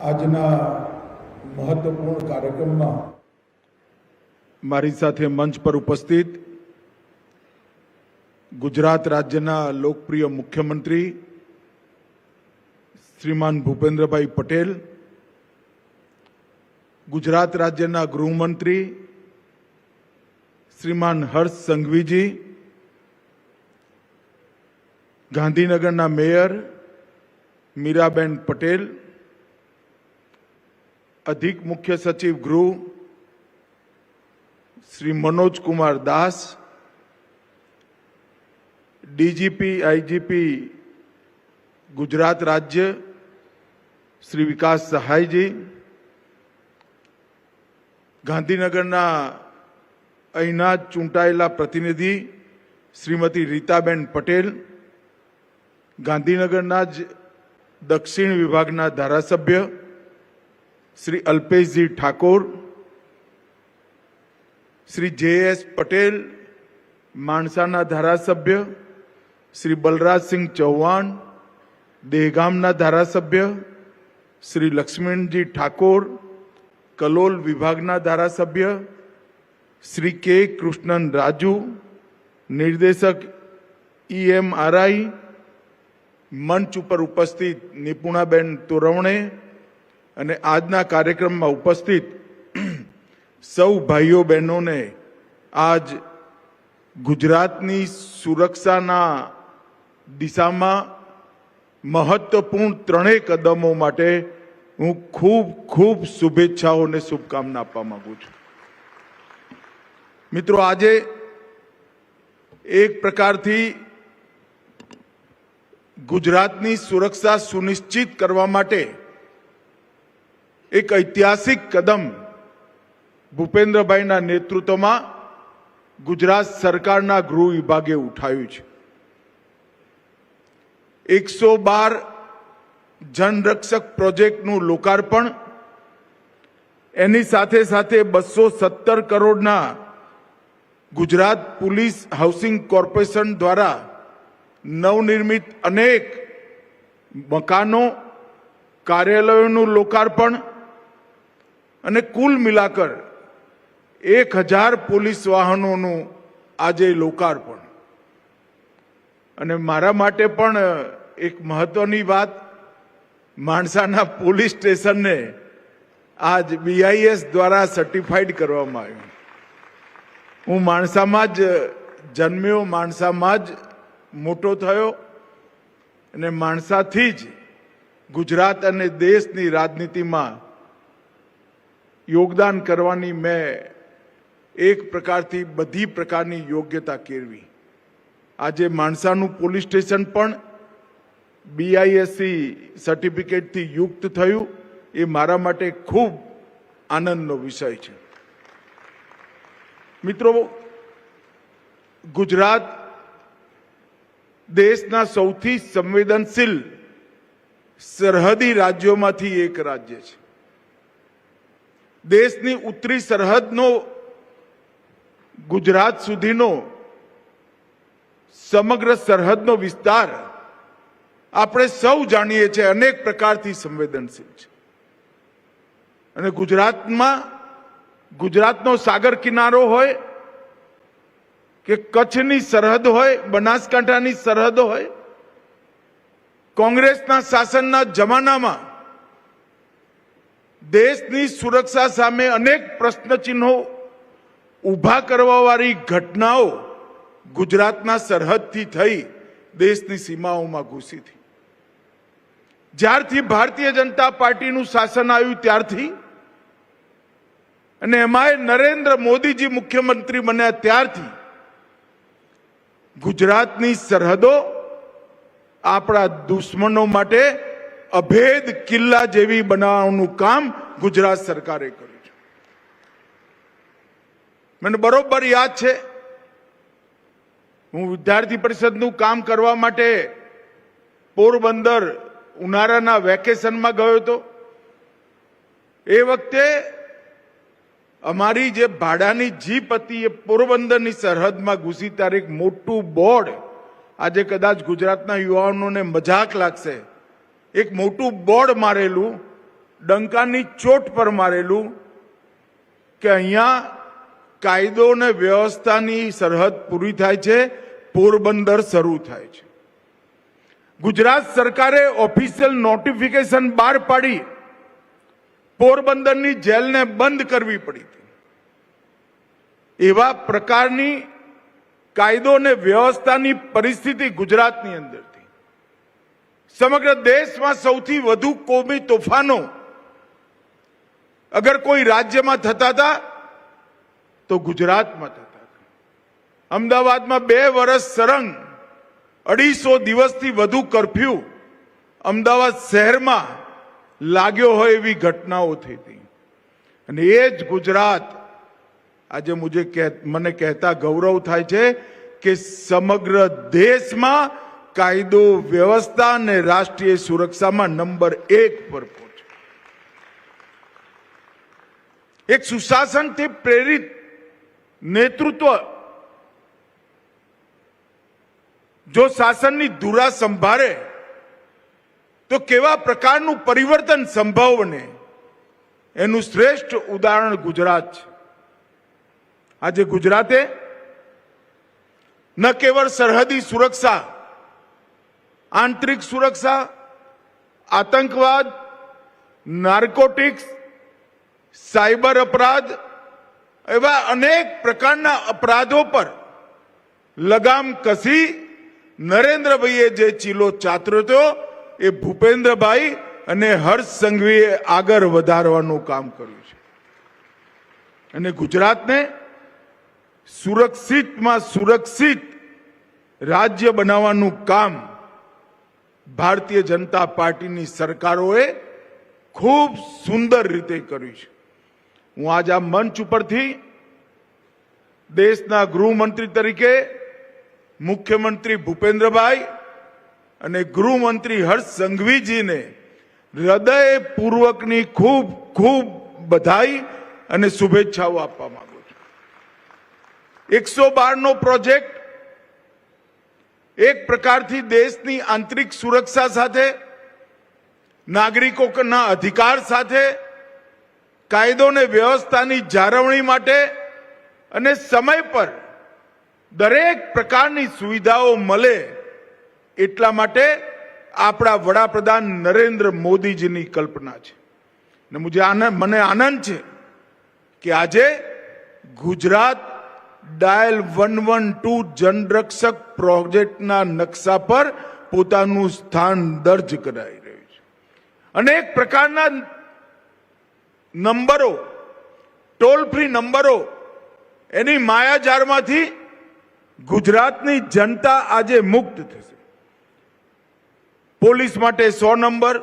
આજના મહત્વપૂર્ણ કાર્યક્રમમાં મારી સાથે મંચ પર ઉપસ્થિત ગુજરાત રાજ્યના લોકપ્રિય મુખ્યમંત્રી શ્રીમાન ભૂપેન્દ્રભાઈ પટેલ, ગુજરાત રાજ્યના ગૃહમંત્રી શ્રીમાન હર્ષ સંઘવીજી, ગાંધીનગરના મેયર મીરાબેન પટેલ અધિક મુખ્ય સચિવ ગૃહ શ્રી મનોજ કુમાર દાસ, ડીજીપી, આઈજીપી ગુજરાત રાજ્ય શ્રી વિકાસ સહાયજી, ગાંધીનગરના અહીંના ચૂંટાયેલા પ્રતિનિધિ શ્રીમતી રીતાબેન પટેલ, ગાંધીનગરના જ દક્ષિણ વિભાગના ધારાસભ્ય શ્રી અલ્પેશજી ઠાકોર, શ્રી જે એસ પટેલ, માણસાના ધારાસભ્ય, શ્રી બલરાજસિંહ ચૌહાણ, દેહગામના ધારાસભ્ય, શ્રી લક્ષ્મણજી ઠાકોર, કલોલ વિભાગના ધારાસભ્ય, શ્રી કે કૃષ્ણન રાજુ, નિર્દેશક ઈએમઆરઆઈ મંચ ઉપર ઉપસ્થિત નિપુણાબેન તોરવણે અને આજના કાર્યક્રમમાં ઉપસ્થિત સૌ ભાઈઓ બહેનોને આજ ગુજરાતની સુરક્ષાના દિશામાં મહત્વપૂર્ણ ત્રણેય કદમો માટે હું ખૂબ ખૂબ શુભેચ્છાઓ અને શુભકામના આપવા માંગુ છું. મિત્રો, આજે એક પ્રકારથી ગુજરાતની સુરક્ષા સુનિશ્ચિત કરવા માટે એક ઐતિહાસિક કદમ ભૂપેન્દ્રભાઈના નેતૃત્વમાં ગુજરાત સરકારના ગૃહ વિભાગે ઉઠાવ્યું છે. એકસો બાર જનરક્ષક પ્રોજેક્ટનું લોકાર્પણ, એની સાથે સાથે બસો સત્તર કરોડના ગુજરાત પોલીસ હાઉસિંગ કોર્પોરેશન દ્વારા નવનિર્મિત અનેક મકાનો, કાર્યાલયોનું લોકાર્પણ અને કુલ મિલાકર એક હજાર પોલીસ વાહનોનું આજે લોકાર્પણ. અને મારા માટે પણ એક મહત્વની વાત, માણસાના પોલીસ સ્ટેશનને આજ બીઆઈએસ દ્વારા સર્ટિફાઈડ કરવામાં આવ્યું હું માણસામાં જ જન્મ્યો, માણસામાં જ મોટો થયો અને માણસાથી જ ગુજરાત અને દેશની રાજનીતિમાં યોગદાન કરવાની મેં એક પ્રકારથી બધી પ્રકારની યોગ્યતા કેળવી. આજે માણસાનું પોલીસ સ્ટેશન પણ બીઆઈએસસી સર્ટિફિકેટથી યુક્ત થયું. એ મારા માટે ખૂબ આનંદનો વિષય છે. મિત્રો, ગુજરાત દેશના સૌથી સંવેદનશીલ સરહદી રાજ્યોમાંથી એક રાજ્ય છે. દેશની ઉત્તરી સરહદનો ગુજરાત સુધીનો સમગ્ર સરહદનો વિસ્તાર આપણે સૌ જાણીએ છીએ, અનેક પ્રકારથી સંવેદનશીલ છે. અને ગુજરાતમાં, ગુજરાતનો સાગર કિનારો હોય, કે કચ્છની સરહદ હોય, બનાસકાંઠાની સરહદ હોય, કોંગ્રેસના શાસનના જમાનામાં દેશની સુરક્ષા સામે અનેક પ્રશ્નચિહ્નો ઊભા કરવાવાળી ઘટનાઓ ગુજરાતના સરહદથી થઈ દેશની સીમાઓમાં ઘૂસી હતી જ્યારથી ભારતીય જનતા પાર્ટીનું શાસન આવ્યું ત્યારથી અને એમાંય નરેન્દ્ર મોદીજી મુખ્યમંત્રી બન્યા ત્યારથી ગુજરાતની સરહદો આપણા દુશ્મનો માટે અભેદ કિલ્લા જેવી બનાવવાનું કામ ગુજરાત સરકારે કર્યું છે. મને બરોબર યાદ છે, હું વિદ્યાર્થી પરિષદનું કામ કરવા માટે પોરબંદર ઉનાળાના વેકેશનમાં ગયો હતો. એ વખતે અમારી જે ભાડાની જીપ હતી એ પોરબંદરની સરહદમાં ઘૂસી ત્યારે એક મોટું બોર્ડ આજે કદાચ ગુજરાતના યુવાનોને મજાક લાગશે. એક મોટું બોર્ડ મારેલું, ડંકાની ચોટ પર મારેલું, કે અહીંયા કાયદો અને વ્યવસ્થાની સરહદ પૂરી થાય છે, પોરબંદર શરૂ થાય છે. ગુજરાત સરકારે ઓફિશિયલ નોટિફિકેશન બહાર પાડી, પોરબંદરની જેલને બંધ કરવી પડી હતી. એવા પ્રકારની કાયદો અને વ્યવસ્થાની પરિસ્થિતિ ગુજરાતની અંદરથી સમગ્ર દેશમાં સૌથી વધુ કોમી તોફાનો અગર કોઈ રાજ્યમાં થતા હતા, તો ગુજરાતમાં થતા હતા. અમદાવાદમાં બે વર્ષ સરંગ, અઢીસો દિવસથી વધુ કરફ્યુ અમદાવાદ શહેરમાં લાગ્યો હોય એવી ઘટનાઓ થઈ હતી અને એ જ ગુજરાત આજે મુજે મને કહેતા ગૌરવ થાય છે કે સમગ્ર દેશમાં કાયદો, વ્યવસ્થા અને રાષ્ટ્રીય સુરક્ષામાં નંબર એક પર પહોંચ્યો. એક સુશાસનથી પ્રેરિત નેતૃત્વ જો શાસનની ધુરા સંભાળે, તો કેવા પ્રકારનું પરિવર્તન સંભવ બને એનું શ્રેષ્ઠ ઉદાહરણ ગુજરાત છે. આજે ગુજરાતે ન કેવળ સરહદી સુરક્ષા આંતરિક સુરક્ષા, આતંકવાદ નાર્કોટિક્સ સાયબર અપરાધ એવા અનેક પ્રકારના અપરાધો પર લગામ કસી નરેન્દ્રભાઈએ જે ચીલો ચાતર્યો હતો એ ભૂપેન્દ્રભાઈ અને હર્ષ સંઘવીએ આગળ વધારવાનું કામ કર્યું છે. અને ગુજરાતને સુરક્ષિતમાં સુરક્ષિત રાજ્ય બનાવવાનું કામ ભારતીય જનતા પાર્ટીની સરકારોએ ખૂબ સુંદર રીતે કર્યું છે. હું આજ આ મંચ ઉપરથી દેશના ગૃહમંત્રી તરીકે મુખ્યમંત્રી ભૂપેન્દ્રભાઈ અને ગૃહમંત્રી હર્ષ સંઘવીજીને હૃદયપૂર્વકની ખૂબ ખૂબ બધાઈ અને શુભેચ્છાઓ આપવા માંગુ છું. એકસો બારનો પ્રોજેક્ટ એક પ્રકારથી દેશની આંતરિક સુરક્ષા સાથે, નાગરિકોના અધિકાર સાથે કાયદો અને વ્યવસ્થાની જાળવણી માટે અને સમય પર દરેક પ્રકારની સુવિધાઓ મળે એટલા માટે આપણા વડાપ્રધાન નરેન્દ્ર મોદીજીની કલ્પના છે. ને મુજે આનંદ, મને આનંદ છે કે આજે Gujarat dial one one two Janrakshak પ્રોજેક્ટના નકશા પર પોતાનું સ્થાન દર્જ કરાઈ રહ્યું છે. અનેક પ્રકારના નંબરો ટોલ ફ્રી નંબરો, એની માયાજાળમાંથી ગુજરાતની જનતા આજે મુક્ત થશે. પોલીસ માટે સો નંબર,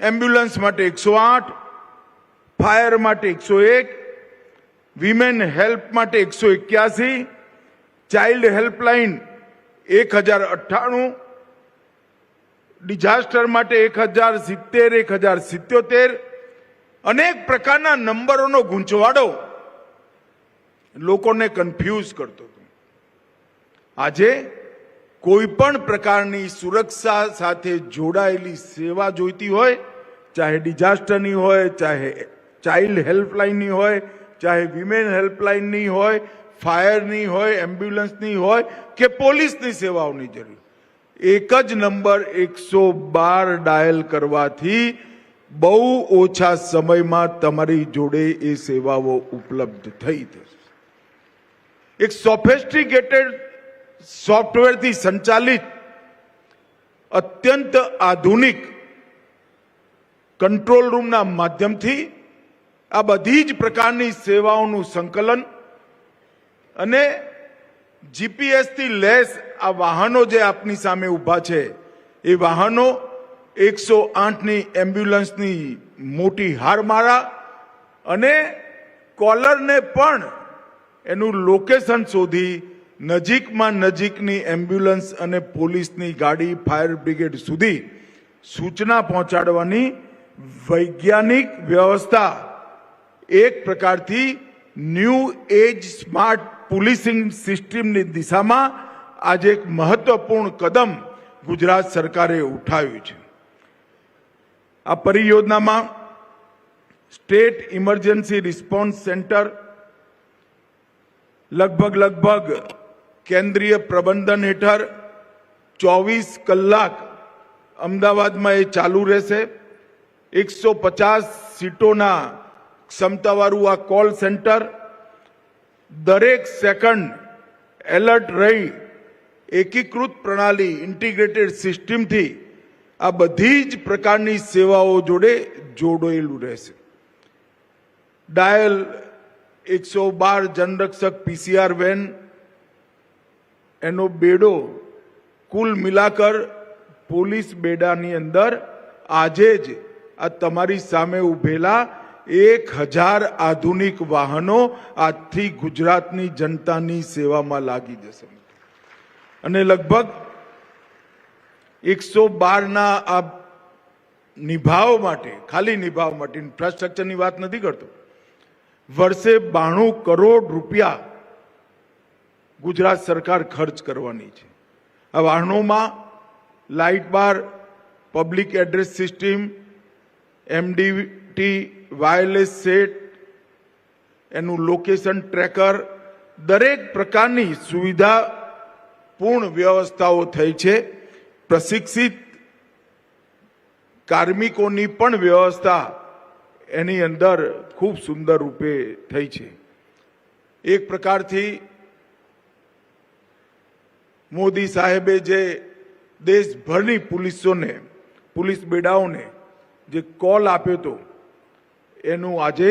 એમ્બ્યુલન્સ માટે એકસો આઠ, ફાયર માટે એકસો એક વિમેન હેલ્પ માટે એકસો એક્યાસી ચાઇલ્ડ હેલ્પલાઇન એક હજાર અઠ્ઠાણું ડિઝાસ્ટર માટે એક હજાર સિત્તેર, એક હજાર સિત્યોતેર, અનેક પ્રકારના નંબરોનો ગૂંચવાડો લોકોને કન્ફ્યુઝ કરતો હતો. આજે કોઈ પણ પ્રકારની સુરક્ષા સાથે જોડાયેલી સેવા જોઈતી હોય, ચાહે ડિઝાસ્ટરની હોય, ચાહે ચાઇલ્ડ હેલ્પલાઇનની હોય ચાહે વિમેન હેલ્પલાઇનની હોય ફાયરની હોય એમ્બ્યુલન્સની હોય કે પોલીસની સેવાઓની જરૂર. એક જ નંબર એકસો બાર ડાયલ કરવાથી બહુ ઓછા સમયમાં તમારી જોડે એ સેવાઓ ઉપલબ્ધ થઈ થશે એક સોફેસ્ટિકેટેડ સોફ્ટવેરથી સંચાલિત, અત્યંત આધુનિક કંટ્રોલ રૂમના માધ્યમથી આ બધી જ પ્રકારની સેવાઓનું સંકલન અને જીપીએસથી લેસ આ વાહનો જે આપની સામે ઊભા છે, એ વાહનો એકસો આઠની એમ્બ્યુલન્સની મોટી હારમાળા અને કોલરને પણ એનું લોકેશન શોધી નજીકમાં નજીકની એમ્બ્યુલન્સ અને પોલીસની ગાડી, ફાયર બ્રિગેડ સુધી સૂચના પહોંચાડવાની વૈજ્ઞાનિક વ્યવસ્થા એક પ્રકારથી ન્યૂ એજ સ્માર્ટ પોલીસિંગ સિસ્ટમની દિશામાં આજે એક મહત્વપૂર્ણ કદમ ગુજરાત સરકારે ઉઠાવ્યું છે. આ પરિયોજનામાં સ્ટેટ ઇમરજન્સી રિસ્પોન્સ સેન્ટર, લગભગ લગભગ કેન્દ્રીય પ્રબંધન હેઠળ ચોવીસ કલાક અમદાવાદમાં એ ચાલુ રહેશે. એકસો પચાસ સીટોના ક્ષમતાવાળું આ કોલ સેન્ટર દરેક સેકન્ડ એલર્ટ રહી, એકીકૃત પ્રણાલી ઇન્ટિગ્રેટેડ સિસ્ટમથી આ બધી જ પ્રકારની સેવાઓ જોડે જોડાયેલું રહેશે. ડાયલ એકસો બાર જનરક્ષક પીસીઆર વેન, એનો બેડો કુલ મિલાકર પોલીસ બેડાની અંદર આજે જ આ તમારી સામે ઉભેલા એક હજાર આધુનિક વાહનો આજથી ગુજરાતની જનતાની સેવામાં લાગી જશે. અને લગભગ એકસો બારના આ નિભાવ માટે, ખાલી નિભાવ માટે ઇન્ફ્રાસ્ટ્રક્ચરની વાત નથી કરતો, વર્ષે બાણું કરોડ રૂપિયા ગુજરાત સરકાર ખર્ચ કરવાની છે. આ વાહનોમાં light bar, public address system MDT wireless set એનું લોકેશન ટ્રેકર દરેક પ્રકારની સુવિધા પૂર્ણ વ્યવસ્થાઓ થઈ છે. પ્રશિક્ષિત કાર્મિકોની પણ વ્યવસ્થા એની અંદર ખૂબ સુંદર રૂપે થઈ છે. એક પ્રકારથી મોદી સાહેબે જે દેશભરની પોલીસોને, પોલીસ બેડાઓને જે કોલ આપ્યો હતો એનું આજે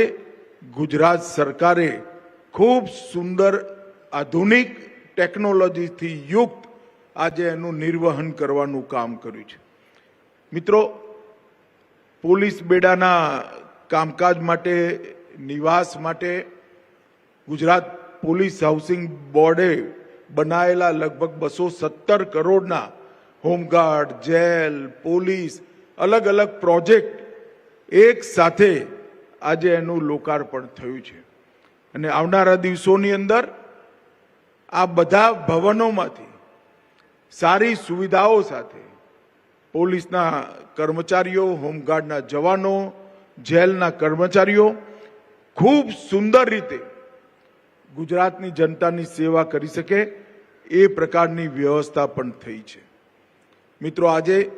ગુજરાત સરકારે ખૂબ સુંદર આધુનિક ટેકનોલોજીથી યુક્ત આજે એનું નિર્વહન કરવાનું કામ કર્યું છે. મિત્રો, પોલીસ બેડાના કામકાજ માટે, નિવાસ માટે ગુજરાત પોલીસ હાઉસિંગ બોર્ડે બનાયેલા લગભગ બસો સત્તર કરોડના હોમગાર્ડ, જેલ, પોલીસ અલગ અલગ પ્રોજેક્ટ એક સાથે આજે એનું લોકાર્પણ થયું છે. અને આવનારા દિવસોની અંદર આ બધા ભવનોમાંથી સારી સુવિધાઓ સાથે પોલીસના કર્મચારીઓ, હોમગાર્ડના જવાનો, જેલના કર્મચારીઓ ખૂબ સુંદર રીતે ગુજરાતની જનતાની સેવા કરી શકે એ પ્રકારની વ્યવસ્થા પણ થઈ છે. મિત્રો, આજે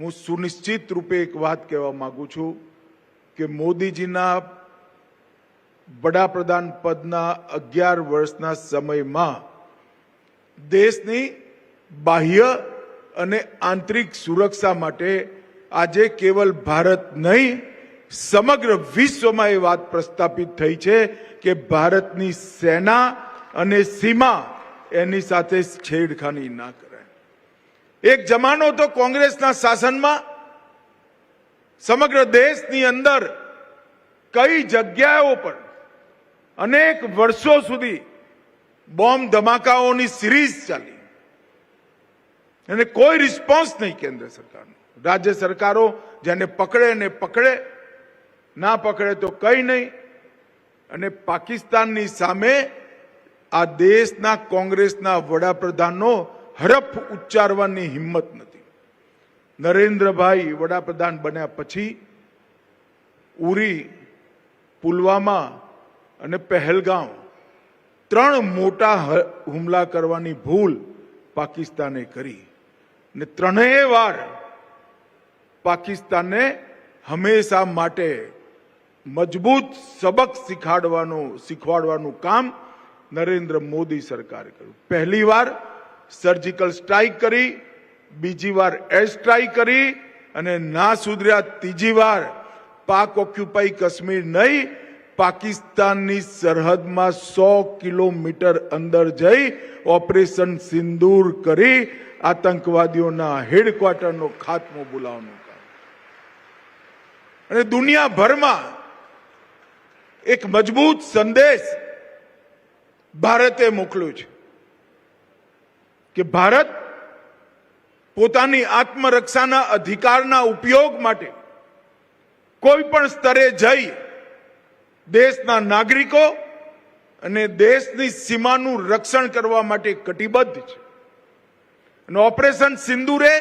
હું સુનિશ્ચિત રૂપે એક વાત કહેવા માગું છું. કે મોદીજીના વડાપ્રધાન પદના અગિયાર વર્ષના સમયમાં દેશની બાહ્ય અને આંતરિક સુરક્ષા માટે આજે કેવલ ભારત નહીં, સમગ્ર વિશ્વમાં એ વાત પ્રસ્થાપિત થઈ છે કે ભારતની સેના અને સીમા એની સાથે છેડખાની ના કરાય. એક જમાનો તો કોંગ્રેસના શાસનમાં સમગ્ર દેશની અંદર કઈ જગ્યાઓ પર અનેક વર્ષો સુધી બોમ્બ ધમાકાઓની સિરીઝ ચાલી. અને કોઈ રિસ્પોન્સ નહીં કેન્દ્ર સરકારનો. રાજ્ય સરકારો જેને પકડે ને પકડે, ના પકડે તો કઈ નહીં. અને પાકિસ્તાનની સામે આ દેશના કોંગ્રેસના વડાપ્રધાનનો હરફ ઉચ્ચારવાની હિંમત નથી. નરેન્દ્રભાઈ વડાપ્રધાન બન્યા પછી ઉરી, પુલવામા અને પહેલગામ ત્રણ મોટા હુમલા કરવાની ભૂલ પાકિસ્તાને કરી. ને ત્રણેય વાર પાકિસ્તાનને હંમેશા માટે મજબૂત સબક શીખાડવાનું, શીખવાડવાનું કામ નરેન્દ્ર મોદી સરકારે કર્યું. પહેલી વાર સર્જિકલ સ્ટ્રાઇક કરી બીજી વાર એર સ્ટ્રાઇક કરી અને ના સુધર્યા ત્રીજી વાર પાક ઓક્યુપાઈ કાશ્મીર નહીં, પાકિસ્તાનની સરહદમાં સો કિલોમીટર અંદર જઈ ઓપરેશન સિંદૂર કરી આતંકવાદીઓના હેડક્વાર્ટરનો ખાત્મો બોલાવવાનું કામ. અને દુનિયાભરમાં એક મજબૂત સંદેશ ભારતે મોકલ્યો છે કે ભારત પોતાની આત્મરક્ષાના અધિકારના ઉપયોગ માટે કોઈ પણ સ્તરે જઈ દેશના નાગરિકો અને દેશની સીમાનું રક્ષણ કરવા માટે કટિબદ્ધ છે. અને ઓપરેશન સિંદુરે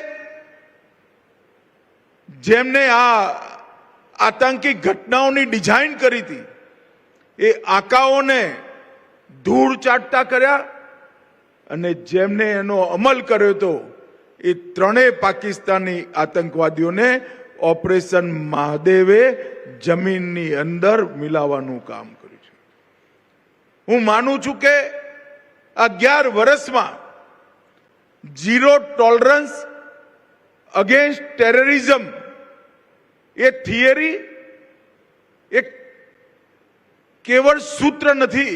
જેમને આ આતંકી ઘટનાઓની ડિઝાઇન કરી હતી, એ આકાઓને ધૂળ ચાટતા કર્યા અને જેમને એનો અમલ કર્યો હતો એ ત્રણેય પાકિસ્તાની આતંકવાદીઓને ઓપરેશન મહાદેવે જમીનની અંદર મિલાવવાનું કામ કર્યું છે. હું માનું છું કે અગિયાર વર્ષમાં ઝીરો ટોલરન્સ અગેન્સ્ટ ટેરરિઝમ એ થિયરી એક કેવળ સૂત્ર નથી,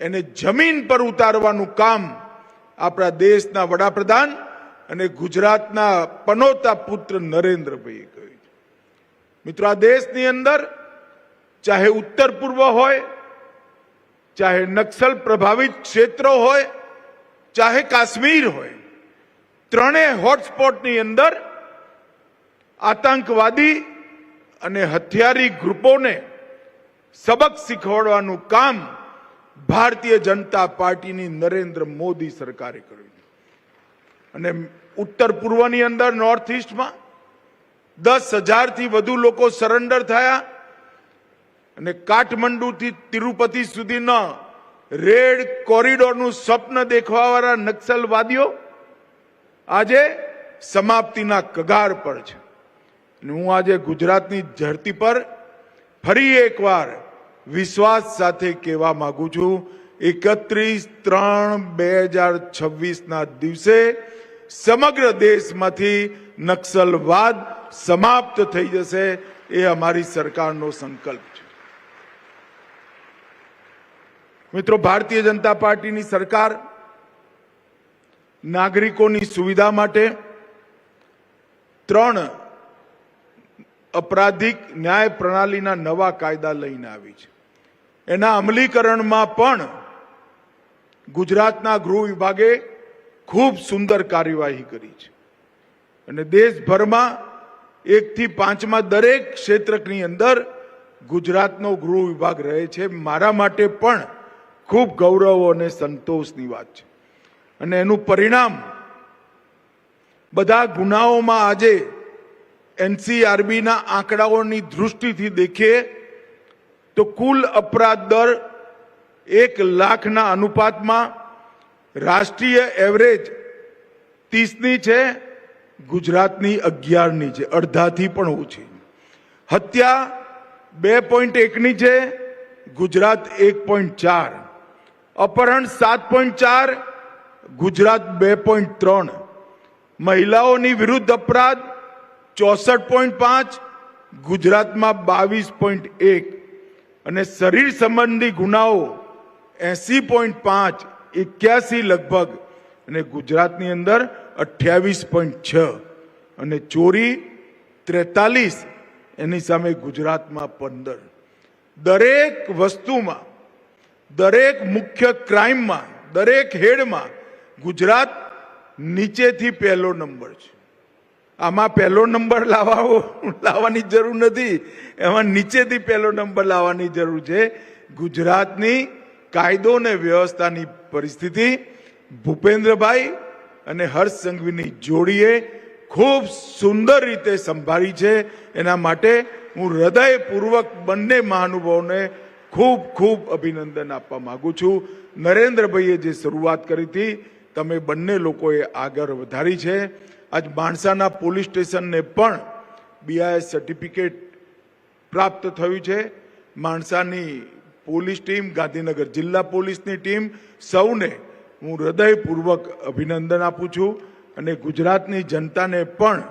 એને જમીન પર ઉતારવાનું કામ આપણા દેશના વડાપ્રધાન અને ગુજરાતના પનોતા પુત્ર નરેન્દ્રભાઈએ કહ્યું છે. મિત્રો, આ દેશની અંદર ચાહે ઉત્તર પૂર્વ હોય, ચાહે નક્સલ પ્રભાવિત ક્ષેત્રો હોય, ચાહે કાશ્મીર હોય ત્રણેય હોટસ્પોટની અંદર આતંકવાદી અને હથિયારી ગ્રુપોને સબક શીખવાડવાનું કામ ભારતીય જનતા પાર્ટીની નરેન્દ્ર મોદી સરકારે કર્યું અને ઉત્તર પૂર્વની અંદર નોર્થ ઇસ્ટમાં દસ હજારથી વધુ લોકો સરેન્ડર થયા અને કાઠમંડુથી તિરુપતિ સુધીના રેડ કોરિડોરનું સ્વપ્ન દેખવાવાળા નક્સલવાદીઓ આજે સમાપ્તિના કગાર પર છે. હું આજે ગુજરાતની ધરતી પર ફરી એકવાર વિશ્વાસ સાથે કહેવા માગું છું. એકત્રીસ ત્રણ બે હજાર છવ્વીસના દિવસે સમગ્ર દેશમાંથી નક્સલવાદ સમાપ્ત થઈ જશે એ અમારી સરકારનો સંકલ્પ છે. મિત્રો, ભારતીય જનતા પાર્ટીની સરકાર નાગરિકોની સુવિધા માટે ત્રણ અપરાધિક ન્યાય પ્રણાલીના નવા કાયદા લઈને આવી છે. એના અમલીકરણમાં પણ ગુજરાતના ગૃહ વિભાગે ખૂબ સુંદર કાર્યવાહી કરી છે. અને દેશભરમાં એકથી પાંચમાં દરેક ક્ષેત્રની અંદર ગુજરાતનો ગૃહ વિભાગ રહે છે. મારા માટે પણ ખૂબ ગૌરવ અને સંતોષની વાત છે. અને એનું પરિણામ બધા ગુનાઓમાં આજે એનસીઆરબીના આંકડાઓની દૃષ્ટિથી દેખીએ તો કુલ અપરાધ દર એક લાખના અનુપાતમાં રાષ્ટ્રીય એવરેજ ત્રીસની છે, ગુજરાતની અગિયારની છે, અડધાથી પણ ઓછી. હત્યા બે પોઈન્ટ એકની છે, ગુજરાત એક પોઈન્ટ ચાર. અપહરણ સાત પોઈન્ટ ચાર, ગુજરાત બે પોઈન્ટ ત્રણ. મહિલાઓની વિરુદ્ધ અપરાધ ચોસઠ પોઈન્ટ પાંચ, ગુજરાતમાં બાવીસ પોઈન્ટ એક. અને શરીર સંબંધી ગુનાઓ એસી પોઈન્ટ પાંચ, એક્યાસી લગભગ, અને ગુજરાતની અંદર અઠ્યાવીસ પોઈન્ટ છ, અને ચોરી ત્રેતાલીસ, એની સામે ગુજરાતમાં પંદર. દરેક વસ્તુમાં, દરેક મુખ્ય ક્રાઇમમાં, દરેક હેડમાં ગુજરાત નીચેથી પહેલો નંબર છે. આમાં પહેલો નંબર લાવવા, લાવવાની જરૂર નથી. એમાં નીચેથી પહેલો નંબર લાવવાની જરૂર છે. ગુજરાતની કાયદો અને વ્યવસ્થાની પરિસ્થિતિ ભૂપેન્દ્રભાઈ અને હર્ષ સંઘવીની જોડીએ ખૂબ સુંદર રીતે સંભાળી છે. એના માટે હું હૃદયપૂર્વક બંને મહાનુભાવોને ખૂબ ખૂબ અભિનંદન આપવા માગું છું. નરેન્દ્રભાઈએ જે શરૂઆત કરી હતી, તમે બંને લોકોએ આગળ વધારી છે. આજ માણસાના પોલીસ સ્ટેશનને પણ બીઆઈએસ સર્ટિફિકેટ પ્રાપ્ત થયું છે. માણસાની પોલીસ ટીમ, ગાંધીનગર જિલ્લા પોલીસની ટીમ, સૌને હું હૃદયપૂર્વક અભિનંદન આપું છું અને ગુજરાતની જનતાને પણ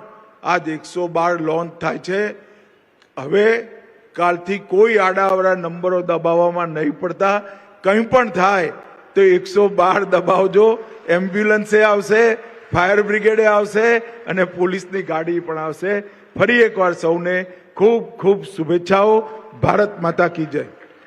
આજ એકસો બાર લોન્ચ થાય છે. હવે કાલથી કોઈ આડાવડા નંબરો દબાવવામાં નહીં પડતા. કંઈ પણ થાય તો એકસો બાર દબાવજો. એમ્બ્યુલન્સે આવશે, ફાયર બ્રિગેડે આવશે અને પોલીસની ગાડી પણ આવશે. ફરી એકવાર સૌને ખૂબ ખૂબ શુભેચ્છાઓ. ભારત માતા કી જય.